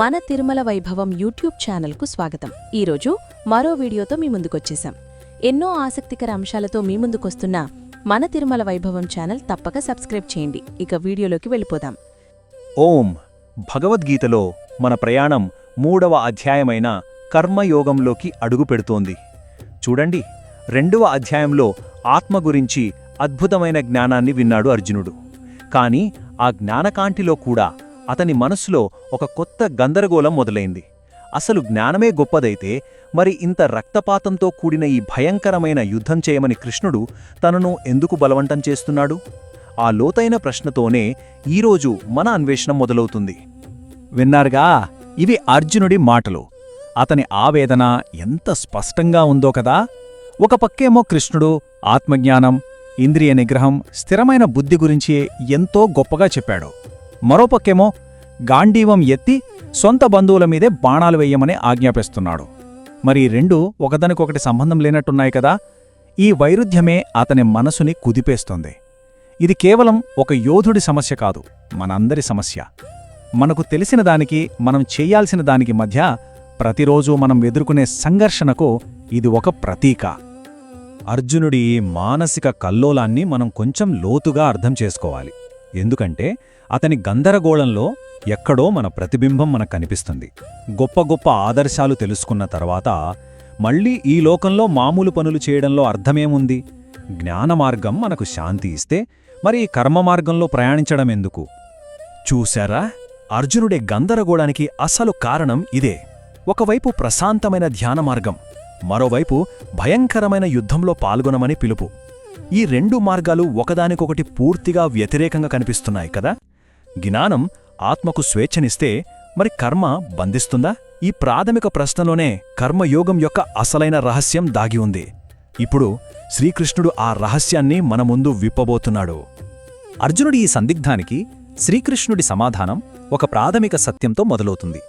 మన తిరుమల వైభవం యూట్యూబ్ ఛానల్కు స్వాగతం. ఈరోజు మరో వీడియోతో మీ ముందుకొచ్చేశాం. ఎన్నో ఆసక్తికర అంశాలతో మీ ముందుకొస్తున్న మన తిరుమల వైభవం ఛానల్ తప్పక సబ్స్క్రైబ్ చేయండి. ఇక వీడియోలోకి వెళ్ళిపోదాం. ఓం భగవద్గీతలో మన ప్రయాణం మూడవ అధ్యాయమైన కర్మయోగంలోకి అడుగు పెడుతోంది చూడండి రెండవ అధ్యాయంలో ఆత్మ గురించి అద్భుతమైన జ్ఞానాన్ని విన్నాడు అర్జునుడు. కాని ఆ జ్ఞానకాంటిలో కూడా అతని మనస్సులో ఒక కొత్త గందరగోళం మొదలైంది. అసలు జ్ఞానమే గొప్పదైతే మరి ఇంత రక్తపాతంతో కూడిన ఈ భయంకరమైన యుద్ధం చేయమని కృష్ణుడు తనను ఎందుకు బలవంతం చేస్తున్నాడు? ఆ లోతైన ప్రశ్నతోనే ఈరోజు మన అన్వేషణ మొదలవుతుంది. విన్నారుగా ఇవి అర్జునుడి మాటలు. అతని ఆవేదన ఎంత స్పష్టంగా ఉందో కదా? ఒక పక్కేమో కృష్ణుడు ఆత్మజ్ఞానం ఇంద్రియ నిగ్రహం స్థిరమైన బుద్ధి గురించి ఎంతో గొప్పగా చెప్పాడు. మరో పక్కేమో గాంధీవం ఎత్తి సొంత బంధువుల మీదే బాణాలు వెయ్యమని ఆజ్ఞాపిస్తున్నాడు. మరి రెండు ఒకదానికొకటి సంబంధం లేనట్టున్నాయి కదా. ఈ వైరుధ్యమే అతని మనసుని కుదిపేస్తుంది. ఇది కేవలం ఒక యోధుడి సమస్య కాదు మనందరి సమస్య. మనకు తెలిసిన దానికి మనం చేయాల్సిన దానికి మధ్య ప్రతిరోజు మనం ఎదుర్కొనే సంఘర్షణకు ఇది ఒక ప్రతీక. అర్జునుడి ఈ మానసిక కల్లోలాన్ని మనం కొంచెం లోతుగా అర్థం చేసుకోవాలి. ఎందుకంటే అతని గందరగోళంలో ఎక్కడో మన ప్రతిబింబం మనకు కనిపిస్తుంది. గొప్ప గొప్ప ఆదర్శాలు తెలుసుకున్న తర్వాత మళ్ళీ ఈ లోకంలో మామూలు పనులు చేయడంలో అర్థమేముంది? జ్ఞానమార్గం మనకు శాంతి ఇస్తే మరి ఈ కర్మ మార్గంలో ప్రయాణించడం ఎందుకు? చూశారా? అర్జునుడే గందరగోళానికి అసలు కారణం ఇదే. ఒకవైపు ప్రశాంతమైన ధ్యాన మార్గం మరోవైపు భయంకరమైన యుద్ధంలో పాల్గొనమని పిలుపు. ఈ రెండు మార్గాలు ఒకదానికొకటి పూర్తిగా వ్యతిరేకంగా కనిపిస్తున్నాయి కదా? జ్ఞానం ఆత్మకు స్వేచ్ఛనిస్తే మరి కర్మ బంధిస్తుందా? ఈ ప్రాథమిక ప్రశ్నలోనే కర్మయోగం యొక్క అసలైన రహస్యం దాగి ఉంది. ఇప్పుడు శ్రీకృష్ణుడు ఆ రహస్యాన్ని మన ముందు విప్పబోతున్నాడు. అర్జునుడి ఈ సందిగ్ధానికి శ్రీకృష్ణుడి సమాధానం ఒక ప్రాథమిక సత్యంతో మొదలవుతుంది.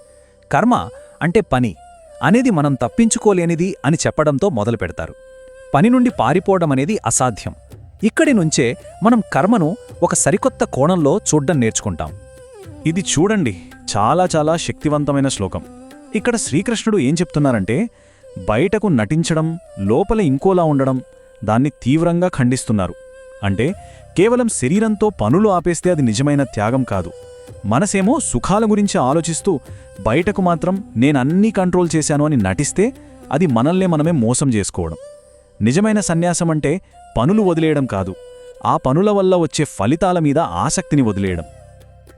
కర్మ అంటే పని అనేది మనం తప్పించుకోలేనిది అని చెప్పడంతో మొదలుపెడతారు. పని నుండి పారిపోవడం అనేది అసాధ్యం. ఇక్కడి నుంచే మనం కర్మను ఒక సరికొత్త కోణంలో చూడ్డం నేర్చుకుంటాం. ఇది చూడండి చాలా చాలా శక్తివంతమైన శ్లోకం. ఇక్కడ శ్రీకృష్ణుడు ఏం చెప్తున్నారంటే బయటకు నటించడం లోపల ఇంకోలా ఉండడం దాన్ని తీవ్రంగా ఖండిస్తున్నారు. అంటే కేవలం శరీరంతో పనులు ఆపేస్తే అది నిజమైన త్యాగం కాదు. మనసేమో సుఖాల గురించి ఆలోచిస్తూ బయటకు మాత్రం నేనన్నీ కంట్రోల్ చేశాను అని నటిస్తే అది మనల్నే మనమే మోసం చేసుకోవడం. నిజమైన సన్యాసం అంటే పనులు వదిలేయడం కాదు. ఆ పనుల వల్ల వచ్చే ఫలితాల మీద ఆసక్తిని వదిలేయడం.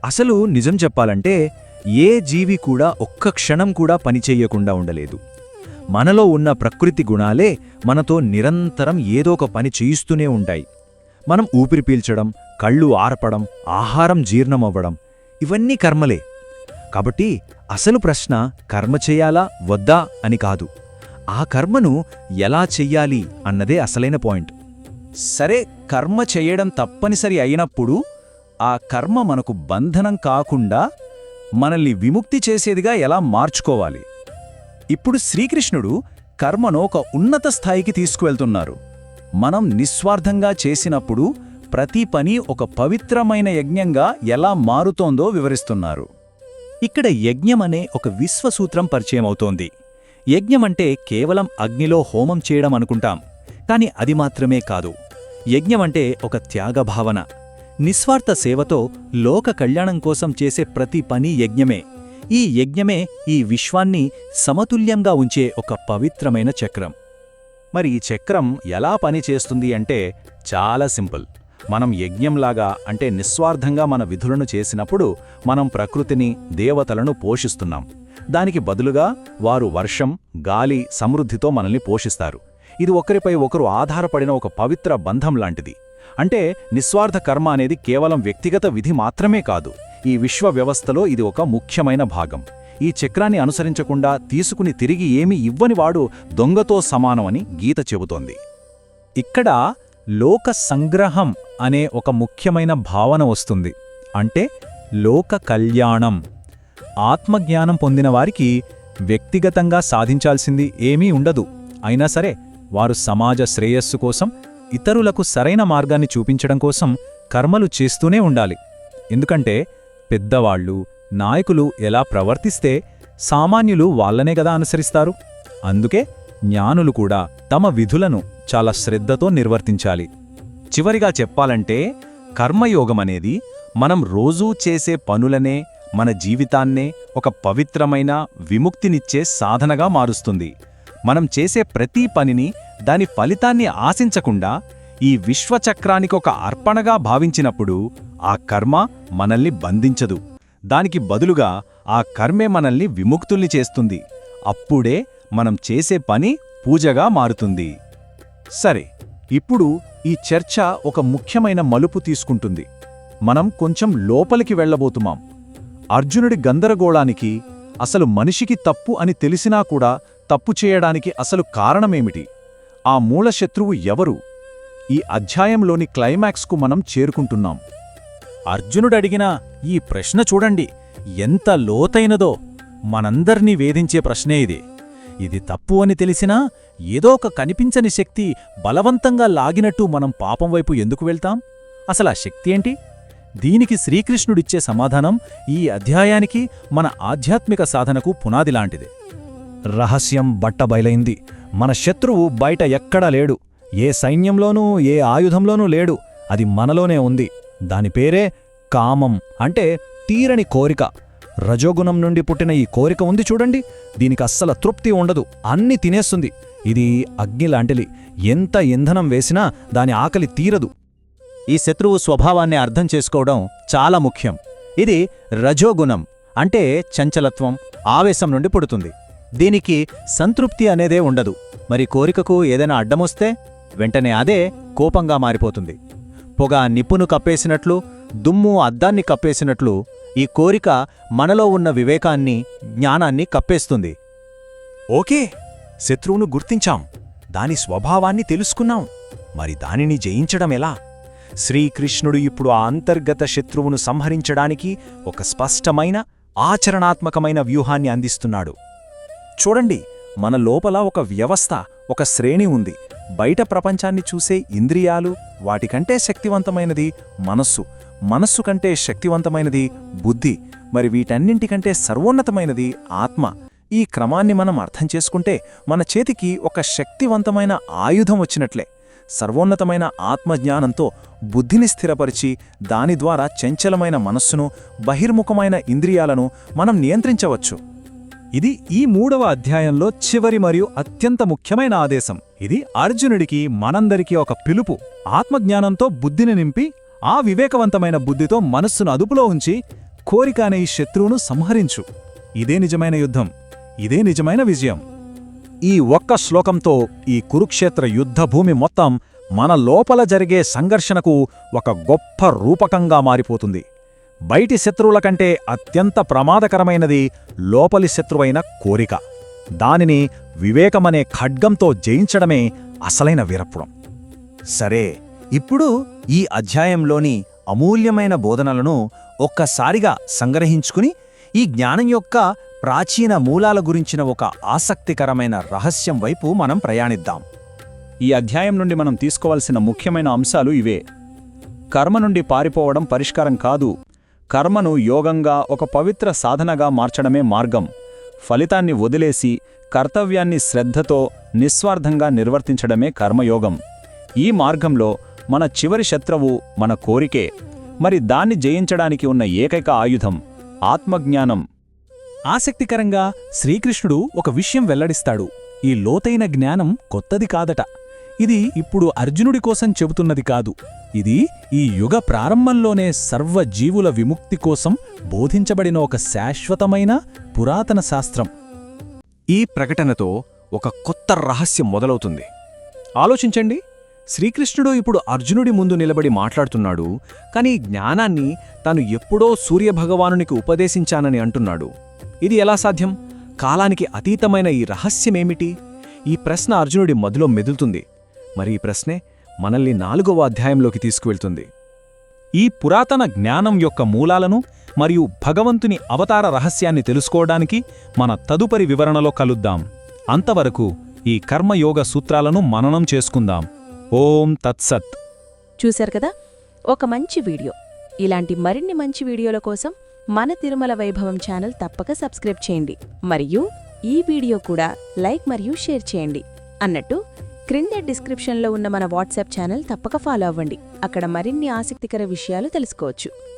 అసలు నిజం చెప్పాలంటే ఏ జీవి కూడా ఒక్క క్షణం కూడా పనిచేయకుండా ఉండలేదు. మనలో ఉన్న ప్రకృతి గుణాలే మనతో నిరంతరం ఏదో ఒక పని చేయిస్తూనే ఉంటాయి. మనం ఊపిరి పీల్చడం కళ్ళు ఆర్పడం ఆహారం జీర్ణమవ్వడం ఇవన్నీ కర్మలే. కాబట్టి అసలు ప్రశ్న కర్మ చేయాలా వద్దా అని కాదు. ఆ కర్మను ఎలా చెయ్యాలి అన్నదే అసలైన పాయింట్. సరే కర్మ చెయ్యడం తప్పనిసరి అయినప్పుడు ఆ కర్మ మనకు బంధనం కాకుండా మనల్ని విముక్తి చేసేదిగా ఎలా మార్చుకోవాలి? ఇప్పుడు శ్రీకృష్ణుడు కర్మను ఒక ఉన్నత స్థాయికి తీసుకువెళ్తున్నారు. మనం నిస్వార్థంగా చేసినప్పుడు ప్రతి పని ఒక పవిత్రమైన యజ్ఞంగా ఎలా మారుతోందో వివరిస్తున్నారు. ఇక్కడ యజ్ఞమనే ఒక విశ్వసూత్రం పరిచయమవుతోంది. యజ్ఞమంటే కేవలం అగ్నిలో హోమం చేయడం అనుకుంటాం కాని అది మాత్రమే కాదు. యజ్ఞమంటే ఒక త్యాగభావన. నిస్వార్థ సేవతో లోక కళ్యాణం కోసం చేసే ప్రతి పని యజ్ఞమే. ఈ యజ్ఞమే ఈ విశ్వాన్ని సమతుల్యంగా ఉంచే ఒక పవిత్రమైన చక్రం. మరి ఈ చక్రం ఎలా పనిచేస్తుంది అంటే చాలా సింపుల్. మనం యజ్ఞంలాగా అంటే నిస్వార్థంగా మన విధులను చేసినప్పుడు మనం ప్రకృతిని దేవతలను పోషిస్తున్నాం. దానికి బదులుగా వారు వర్షం గాలి సమృద్ధితో మనల్ని పోషిస్తారు. ఇది ఒకరిపై ఒకరు ఆధారపడిన ఒక పవిత్ర బంధం లాంటిది. అంటే నిస్వార్థ కర్మ అనేది కేవలం వ్యక్తిగత విధి మాత్రమే కాదు. ఈ విశ్వ వ్యవస్థలో ఇది ఒక ముఖ్యమైన భాగం. ఈ చక్రాన్ని అనుసరించకుండా తీసుకుని తిరిగి ఏమీ ఇవ్వనివాడు దొంగతో సమానమని గీత చెబుతోంది. ఇక్కడ లోక సంగ్రహం అనే ఒక ముఖ్యమైన భావన వస్తుంది. అంటే లోక కళ్యాణం. ఆత్మజ్ఞానం పొందిన వారికి వ్యక్తిగతంగా సాధించాల్సింది ఏమీ ఉండదు. అయినా సరే వారు సమాజ శ్రేయస్సు కోసం ఇతరులకు సరైన మార్గాన్ని చూపించడం కోసం కర్మలు చేస్తూనే ఉండాలి. ఎందుకంటే పెద్దవాళ్ళు నాయకులు ఎలా ప్రవర్తిస్తే సామాన్యులు వాళ్ళనే గదా అనుసరిస్తారు. అందుకే జ్ఞానులు కూడా తమ విధులను చాలా శ్రద్ధతో నిర్వర్తించాలి. చివరిగా చెప్పాలంటే కర్మయోగమనేది మనం రోజూ చేసే పనులనే మన జీవితాన్నే ఒక పవిత్రమైన విముక్తినిచ్చే సాధనగా మారుస్తుంది. మనం చేసే ప్రతి పనిని దాని ఫలితాన్ని ఆశించకుండా ఈ విశ్వచక్రానికి ఒక అర్పణగా భావించినప్పుడు ఆ కర్మ మనల్ని బంధించదు. దానికి బదులుగా ఆ కర్మే మనల్ని విముక్తుల్ని చేస్తుంది. అప్పుడే మనం చేసే పని పూజగా మారుతుంది. సరే ఇప్పుడు ఈ చర్చ ఒక ముఖ్యమైన మలుపు తీసుకుంటుంది. మనం కొంచెం లోపలికి వెళ్ళబోతున్నాం అర్జునుడి గందరగోళానికి అసలు మనిషికి తప్పు అని తెలిసినా కూడా తప్పు చేయడానికి అసలు కారణమేమిటి? ఆ మూల శత్రువు ఎవరు? ఈ అధ్యాయంలోని క్లైమాక్స్కు మనం చేరుకుంటున్నాం. అర్జునుడడిగిన ఈ ప్రశ్న చూడండి. ఎంత లోతైనదో. మనందర్నీ వేధించే ప్రశ్నే ఇది. ఇది తప్పు అని తెలిసినా ఏదో ఒక కనిపించని శక్తి బలవంతంగా లాగినట్టు మనం పాపం వైపు ఎందుకు వెళ్తాం? అసలా శక్తి ఏంటి? దీనికి శ్రీకృష్ణుడిచ్చే సమాధానం ఈ అధ్యాయానికి మన ఆధ్యాత్మిక సాధనకు పునాదిలాంటిది రహస్యం బట్టబయలైంది మన శత్రువు బయట ఎక్కడా లేడు. ఏ సైన్యంలోనూ ఏ ఆయుధంలోనూ లేడు. అది మనలోనే ఉంది. దాని పేరే కామం అంటే తీరని కోరిక. రజోగుణం నుండి పుట్టిన ఈ కోరిక ఉంది చూడండి. దీనికి అస్సల తృప్తి ఉండదు. అన్ని తినేస్తుంది. ఇది అగ్ని లాంటిది. ఎంత ఇంధనం వేసినా దాని ఆకలి తీరదు. ఈ శత్రువు స్వభావాన్ని అర్థం చేసుకోవడం చాలా ముఖ్యం. ఇది రజోగుణం అంటే చంచలత్వం ఆవేశం నుండి పుడుతుంది. దీనికి సంతృప్తి అనేదే ఉండదు. మరి కోరికకు ఏదైనా అడ్డమొస్తే వెంటనే అదే కోపంగా మారిపోతుంది. పొగ నిప్పును కప్పేసినట్లు దుమ్ము అద్దాన్ని కప్పేసినట్లు ఈ కోరిక మనలో ఉన్న వివేకాన్ని జ్ఞానాన్ని కప్పేస్తుంది. ఓకే శత్రువును గుర్తించాం. దాని స్వభావాన్ని తెలుసుకున్నాం. మరి దానిని జయించడం ఎలా? శ్రీకృష్ణుడు ఇప్పుడు ఆ అంతర్గత శత్రువును సంహరించడానికి ఒక స్పష్టమైన ఆచరణాత్మకమైన వ్యూహాన్ని అందిస్తున్నాడు. చూడండి మన లోపల ఒక వ్యవస్థ ఒక శ్రేణి ఉంది. బయట ప్రపంచాన్ని చూసే ఇంద్రియాలు వాటికంటే శక్తివంతమైనది మనస్సు. మనస్సు కంటే శక్తివంతమైనది బుద్ధి. మరి వీటన్నింటికంటే సర్వోన్నతమైనది ఆత్మ. ఈ క్రమాన్ని మనం అర్థం చేసుకుంటే మన చేతికి ఒక శక్తివంతమైన ఆయుధం వచ్చినట్లే. సర్వోన్నతమైన ఆత్మజ్ఞానంతో బుద్ధిని స్థిరపరిచి దాని ద్వారా చంచలమైన మనస్సును బహిర్ముఖమైన ఇంద్రియాలను మనం నియంత్రించవచ్చు. ఇది ఈ మూడవ అధ్యాయంలో చివరి మరియు అత్యంత ముఖ్యమైన ఆదేశం. ఇది అర్జునుడికి మనందరికీ ఒక పిలుపు. ఆత్మజ్ఞానంతో బుద్ధిని నింపి ఆ వివేకవంతమైన బుద్ధితో మనస్సును అదుపులో ఉంచి కోరిక అనే ఈ శత్రువును సంహరించు. ఇదే నిజమైన యుద్ధం. ఇదే నిజమైన విజయం. ఈ ఒక్క శ్లోకంతో ఈ కురుక్షేత్ర యుద్ధభూమి మొత్తం మన లోపల జరిగే సంఘర్షణకు ఒక గొప్ప రూపకంగా మారిపోతుంది. బయటి శత్రువుల కంటే అత్యంత ప్రమాదకరమైనది లోపలి శత్రువైన కోరిక. దానిని వివేకమనే ఖడ్గంతో జయించడమే అసలైన వీరత్వం సరే ఇప్పుడు ఈ అధ్యాయంలోని అమూల్యమైన బోధనలను ఒక్కసారిగా సంగ్రహించుకుని ఈ జ్ఞానం యొక్క ప్రాచీన మూలాల గురించిన ఒక ఆసక్తికరమైన రహస్యం వైపు మనం ప్రయాణిద్దాం. ఈ అధ్యాయం నుండి మనం తీసుకోవాల్సిన ముఖ్యమైన అంశాలు ఇవే. కర్మ నుండి పారిపోవడం పరిష్కారం కాదు. కర్మను యోగంగా ఒక పవిత్ర సాధనగా మార్చడమే మార్గం. ఫలితాన్ని వదిలేసి కర్తవ్యాన్ని శ్రద్ధతో నిస్వార్థంగా నిర్వర్తించడమే కర్మయోగం. ఈ మార్గంలో మన చివరి శత్రువు మన కోరికే. మరి దాన్ని జయించడానికి ఉన్న ఏకైక ఆయుధం ఆత్మజ్ఞానం. ఆసక్తికరంగా శ్రీకృష్ణుడు ఒక విషయం వెల్లడిస్తాడు. ఈ లోతైన జ్ఞానం కొత్తది కాదట. ఇది ఇప్పుడు అర్జునుడి కోసం చెబుతున్నది కాదు. ఇది ఈ యుగ ప్రారంభంలోనే సర్వజీవుల విముక్తి కోసం బోధించబడిన ఒక శాశ్వతమైన పురాతన శాస్త్రం. ఈ ప్రకటనతో ఒక కొత్త రహస్యం మొదలవుతుంది. ఆలోచించండి. శ్రీకృష్ణుడు ఇప్పుడు అర్జునుడి ముందు నిలబడి మాట్లాడుతున్నాడు కానీ జ్ఞానాన్ని తాను ఎప్పుడో సూర్యభగవానునికి ఉపదేశించానని అంటున్నాడు. ఇది ఎలా సాధ్యం? కాలానికి అతీతమైన ఈ రహస్యమేమిటి? ఈ ప్రశ్న అర్జునుడి మదిలో మెదులుతుంది. మరి ఈ ప్రశ్నే మనల్ని నాలుగవ అధ్యాయంలోకి తీసుకువెళ్తుంది. ఈ పురాతన జ్ఞానం యొక్క మూలాలను మరియు భగవంతుని అవతార రహస్యాన్ని తెలుసుకోవడానికి మన తదుపరి వివరణలో కలుద్దాం. అంతవరకు ఈ కర్మయోగ సూత్రాలను మననం చేసుకుందాం. ఓం తత్సత్. చూశారు కదా? ఒక మంచి వీడియో. ఇలాంటి మరిన్ని మంచి వీడియోల కోసం మన తిరుమల వైభవం ఛానల్ తప్పక సబ్స్క్రైబ్ చేయండి. మరియు ఈ వీడియో కూడా లైక్ మరియు షేర్ చేయండి. అన్నట్టు క్రింద డిస్క్రిప్షన్లో ఉన్న మన వాట్సాప్ ఛానల్ తప్పక ఫాలో అవ్వండి. అక్కడ మరిన్ని ఆసక్తికర విషయాలు తెలుసుకోవచ్చు.